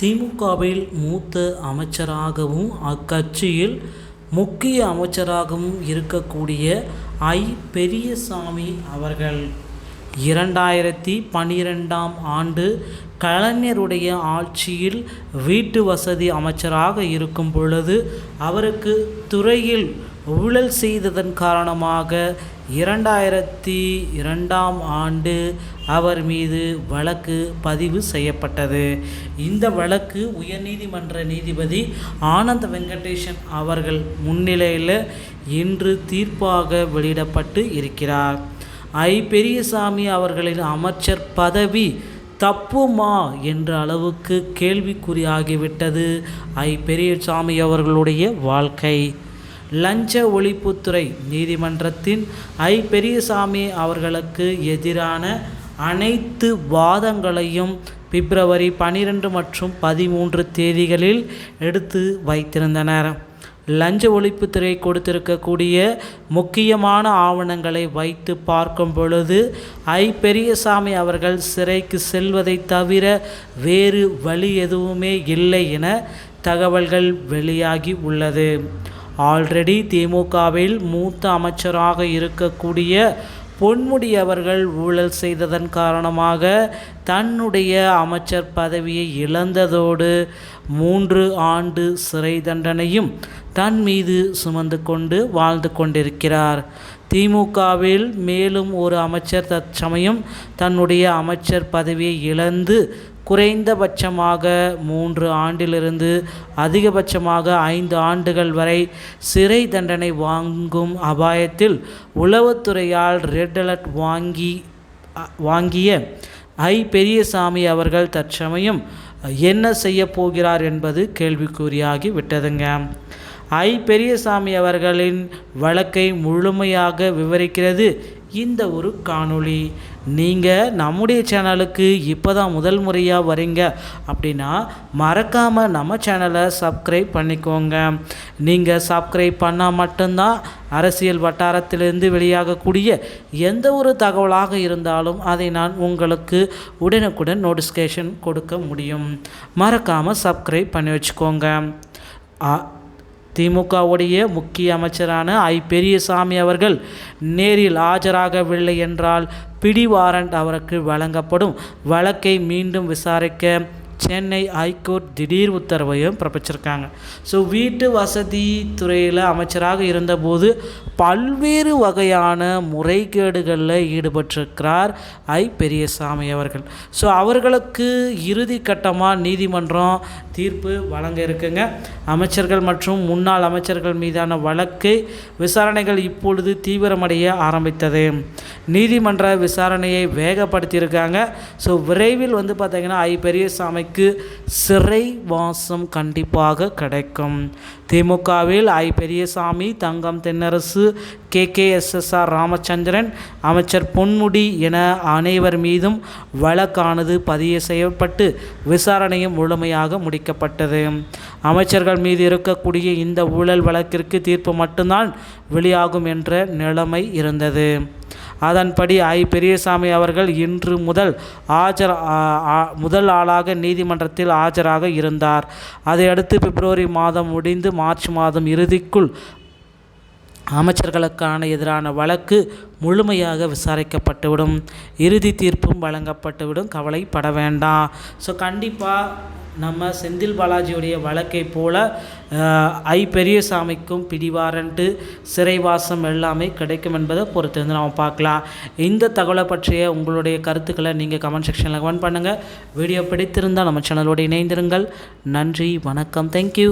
திமுகவில் மூத்த அமைச்சராகவும் அக்கட்சியில் முக்கிய அமைச்சராகவும் இருக்கக்கூடிய ஐ. பெரியசாமி அவர்கள் இரண்டாயிரத்தி பன்னிரெண்டாம் ஆண்டு கலைஞருடைய ஆட்சியில் வீட்டு வசதி அமைச்சராக இருக்கும் பொழுது அவருக்கு துறையில் ஊழல் செய்ததன் காரணமாக இரண்டாயிரத்தி இரண்டாம் ஆண்டு அவர் மீது வழக்கு பதிவு செய்யப்பட்டது. இந்த வழக்கு உயர்நீதிமன்ற நீதிபதி ஆனந்த் வெங்கடேஷன் அவர்கள் முன்னிலையில் இன்று தீர்ப்பாக வெளியிடப்பட்டு இருக்கிறார். ஐ. பெரியசாமி அவர்களின் அமைச்சர் பதவி தப்புமா என்ற அளவுக்கு கேள்விக்குறியாகிவிட்டது ஐ. பெரியசாமி அவர்களுடைய வாழ்க்கை. லஞ்ச ஒழிப்புத்துறை நீதிமன்றத்தின் ஐ பெரியசாமி அவர்களுக்கு எதிரான அனைத்து வாதங்களையும் பிப்ரவரி பனிரெண்டு மற்றும் பதிமூன்று தேதிகளில் எடுத்து வைத்திருந்தனர். லஞ்ச ஒழிப்புத்துறை கொடுத்திருக்கக்கூடிய முக்கியமான ஆவணங்களை வைத்து பார்க்கும் பொழுது ஐ பெரியசாமி அவர்கள் சிறைக்கு செல்வதை தவிர வேறு வழி எதுவுமே இல்லை என தகவல்கள் வெளியாகி உள்ளது. ஆல்ரெடி திமுகவில் மூத்த அமைச்சராக இருக்கக்கூடிய பொன்முடி அவர்கள் ஊழல் செய்ததன் காரணமாக தன்னுடைய அமைச்சர் பதவியை இழந்ததோடு மூன்று ஆண்டு சிறை தண்டனையும் தன் மீது சுமந்து கொண்டு வாழ்ந்து கொண்டிருக்கிறார். திமுகவில் மேலும் ஒரு அமைச்சர் தற்சமயம் தன்னுடைய அமைச்சர் பதவியை இழந்து குறைந்தபட்சமாக மூன்று ஆண்டிலிருந்து அதிகபட்சமாக ஐந்து ஆண்டுகள் வரை சிறை தண்டனை வாங்கும் அபாயத்தில் உளவுத்துறையால் ரெட் அலர்ட் வாங்கி வாங்கிய ஐ பெரியசாமி அவர்கள் தற்சமயம் என்ன செய்ய போகிறார் என்பது கேள்விக்குறியாகி விட்டதுங்க. ஐ பெரியசாமி அவர்களின் வழக்கை முழுமையாக விவரிக்கிறது இந்த ஒரு காணொளி. நீங்கள் நம்முடைய சேனலுக்கு இப்போ தான் முதல் முறையாக வரீங்க அப்படின்னா மறக்காமல் நம்ம சேனலை சப்ஸ்கிரைப் பண்ணிக்கோங்க. நீங்கள் சப்ஸ்கிரைப் பண்ணால் மட்டும்தான் அரசியல் வட்டாரத்திலிருந்து வெளியாகக்கூடிய எந்த ஒரு தகவலாக இருந்தாலும் அதை நான் உங்களுக்கு உடனுக்குடன் நோட்டிஃபிகேஷன் கொடுக்க முடியும். மறக்காமல் சப்ஸ்கிரைப் பண்ணி வச்சுக்கோங்க. திமுகவுடைய முக்கிய அமைச்சரான ஐ. பெரியசாமி அவர்கள் நேரில் ஆஜராகவில்லை என்றால் பிடி வாரண்ட் அவருக்கு வழங்கப்படும். வழக்கை மீண்டும் விசாரிக்க சென்னை ஹைகோர்ட் திடீர் உத்தரவையும் பிறப்பிச்சிருக்காங்க. ஸோ வீட்டு வசதி துறையில் அமைச்சராக இருந்தபோது பல்வேறு வகையான முறைகேடுகளில் ஈடுபட்டிருக்கிறார் ஐ. பெரியசாமி அவர்கள். ஸோ அவர்களுக்கு இறுதி கட்டமாக நீதிமன்றம் தீர்ப்பு வழங்க இருக்குங்க. அமைச்சர்கள் மற்றும் முன்னாள் அமைச்சர்கள் மீதான வழக்கை விசாரணைகள் இப்பொழுது தீவிரமடைய ஆரம்பித்தது. நீதிமன்ற விசாரணையை வேகப்படுத்தியிருக்காங்க. ஸோ விரைவில் வந்து பார்த்திங்கன்னா ஐ. பெரியசாமி அவருக்கு சிறை வாசம் கண்டிப்பாக கிடைக்கும். திமுகவில் I Periyasamy Thangam Thennarasu K K S S R Ramachandran அமைச்சர் பொன்முடி என அனைவர் மீதும் வழக்கானது பதிவு செய்யப்பட்டு விசாரணையும் முழுமையாக முடிக்கப்பட்டது. அமைச்சர்கள் மீது இருக்கக்கூடிய இந்த ஊழல் வழக்கிற்கு தீர்ப்பு மட்டும்தான் வெளியாகும் என்ற நிலைமை இருந்தது. அதன்படி ஐ. பெரியசாமி அவர்கள் இன்று முதல் ஆஜர் முதல் ஆளாக நீதிமன்றத்தில் ஆஜராக இருந்தார். அதையடுத்து பிப்ரவரி மாதம் முடிந்து மார்ச் மாதம் இறுதிக்குள் அமைச்சர்களுக்கான எதிரான வழக்கு முழுமையாக விசாரிக்கப்பட்டுவிடும். இறுதி தீர்ப்பும் வழங்கப்பட்டுவிடும். கவலைப்பட வேண்டாம். ஸோ கண்டிப்பாக நம்ம செந்தில் பாலாஜியுடைய வழக்கை போல ஐ பெரியசாமிக்கும் பிடிவாரண்ட்டு சிறைவாசம் எல்லாமே கிடைக்கும் என்பதை பொறுத்து வந்து நம்ம பார்க்கலாம். இந்த தகவலை பற்றிய உங்களுடைய கருத்துக்களை நீங்கள் கமெண்ட் செக்ஷனில் கமெண்ட் பண்ணுங்கள் வீடியோ பிடித்திருந்தால் நம்ம சேனலோடு இணைந்திருங்கள். நன்றி வணக்கம். தேங்க்யூ